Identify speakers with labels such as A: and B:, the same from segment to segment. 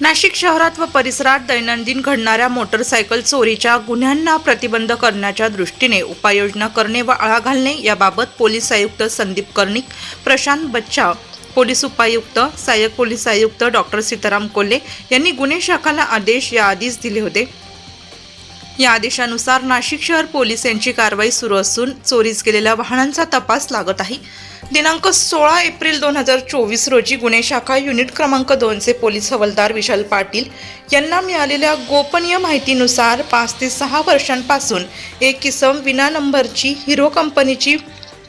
A: नाशिक शहरात व परिसरात दैनंदिन घडणाऱ्या मोटरसायकल चोरीच्या गुन्ह्यांना प्रतिबंध करण्याच्या दृष्टीने उपाययोजना करणे व आळा घालणे याबाबत पोलीस आयुक्त संदीप कर्णिक प्रशांत बच्चा पोलीस उपायुक्त सहाय्यक पोलीस आयुक्त डॉक्टर सीताराम कोल्हे यांनी गुन्हे शाखाला आदेश याआधीच दिले होते. या आदेशानुसार नाशिक शहर पोलीस यांची कारवाई सुरू असून चोरीस गेलेल्या वाहनांचा तपास लागत आहे. दिनांक सोळा एप्रिल दोन हजार चोवीस रोजी गुन्हे शाखा युनिट क्रमांक दोनचे पोलीस हवालदार विशाल पाटील यांना मिळालेल्या गोपनीय माहितीनुसार पाच ते सहा वर्षांपासून एक किसम विना नंबरची हिरो कंपनीची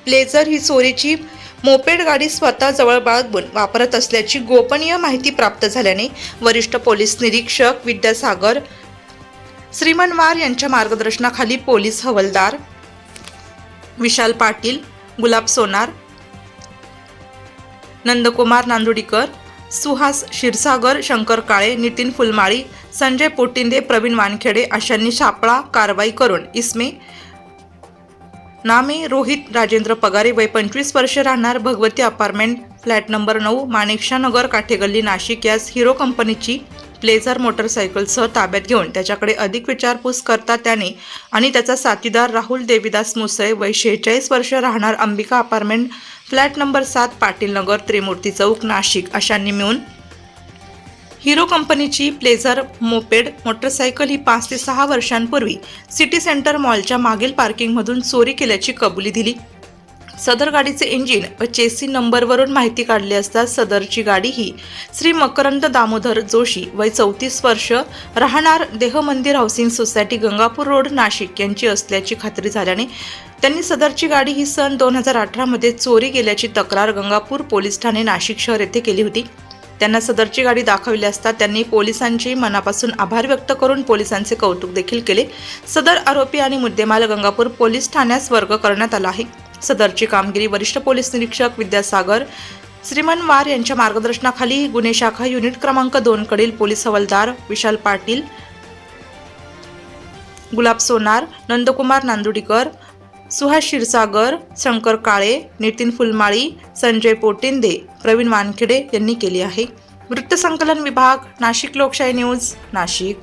A: प्लेझर ही चोरीची मोपेड गाडी स्वतः जवळ बाळगून वापरत असल्याची गोपनीय माहिती प्राप्त झाल्याने वरिष्ठ पोलीस निरीक्षक विद्यासागर श्रीमनवार यांच्या मार्गदर्शनाखाली पोलीस हवालदार विशाल पाटील गुलाब सोनार नंदकुमार नांदुडीकर सुहास क्षीरसागर शंकर काळे नितीन फुलमाळी संजय पोटिंदे प्रवीण वानखेडे अशांनी सापळा कारवाई करून इसमे नामे रोहित राजेंद्र पगारे वय पंचवीस वर्ष राहणार भगवती अपार्टमेंट फ्लॅट नंबर नऊ माणिकशा नगर काठेगल्ली नाशिक यास हिरो कंपनीची प्लेझर मोटरसायकलसह ताब्यात घेऊन त्याच्याकडे अधिक विचारपूस करता त्याने आणि त्याचा साथीदार राहुल देवीदास मुसळे वय शेहेचाळीस वर्ष राहणार अंबिका अपार्टमेंट फ्लॅट नंबर सात पाटील नगर त्रिमूर्ती चौक नाशिक अशांनी मिळून हिरो कंपनीची प्लेझर मोपेड मोटरसायकल ही पाच ते सहा वर्षांपूर्वी सिटी सेंटर मॉलच्या मागील पार्किंगमधून चोरी केल्याची कबुली दिली. सदर गाडीचे इंजिन व चेसी नंबरवरून माहिती काढली असता सदरची गाडी ही श्री मकरंद दामोदर जोशी वय चौतीस वर्ष राहणार Deh Mandir housing society Gangapur road Nashik यांची असल्याची खात्री झाल्याने त्यांनी सदरची गाडी ही सन दोन हजार अठरामध्ये चोरी गेल्याची तक्रार गंगापूर पोलीस ठाणे नाशिक शहर येथे केली होती. त्यांना सदरची गाडी दाखवली असता त्यांनी पोलिसांचे मनापासून आभार व्यक्त करून पोलिसांचे कौतुक देखील केले. सदर आरोपी आणि मुद्देमाल गंगापूर पोलीस ठाण्यास वर्ग करण्यात आला आहे. सदरची कामगिरी वरिष्ठ पोलीस निरीक्षक विद्यासागर श्रीमन वार यांच्या मार्गदर्शनाखाली गुन्हे शाखा युनिट क्रमांक दोन कडील पोलीस हवालदार विशाल पाटील गुलाब सोनार नंदकुमार नांदुडीकर सुहास क्षीरसागर शंकर काळे नितीन फुलमाळी संजय पोटिंदे प्रवीण वानखेडे यांनी केली आहे. वृत्तसंकलन विभाग नाशिक लोकशाही न्यूज नाशिक.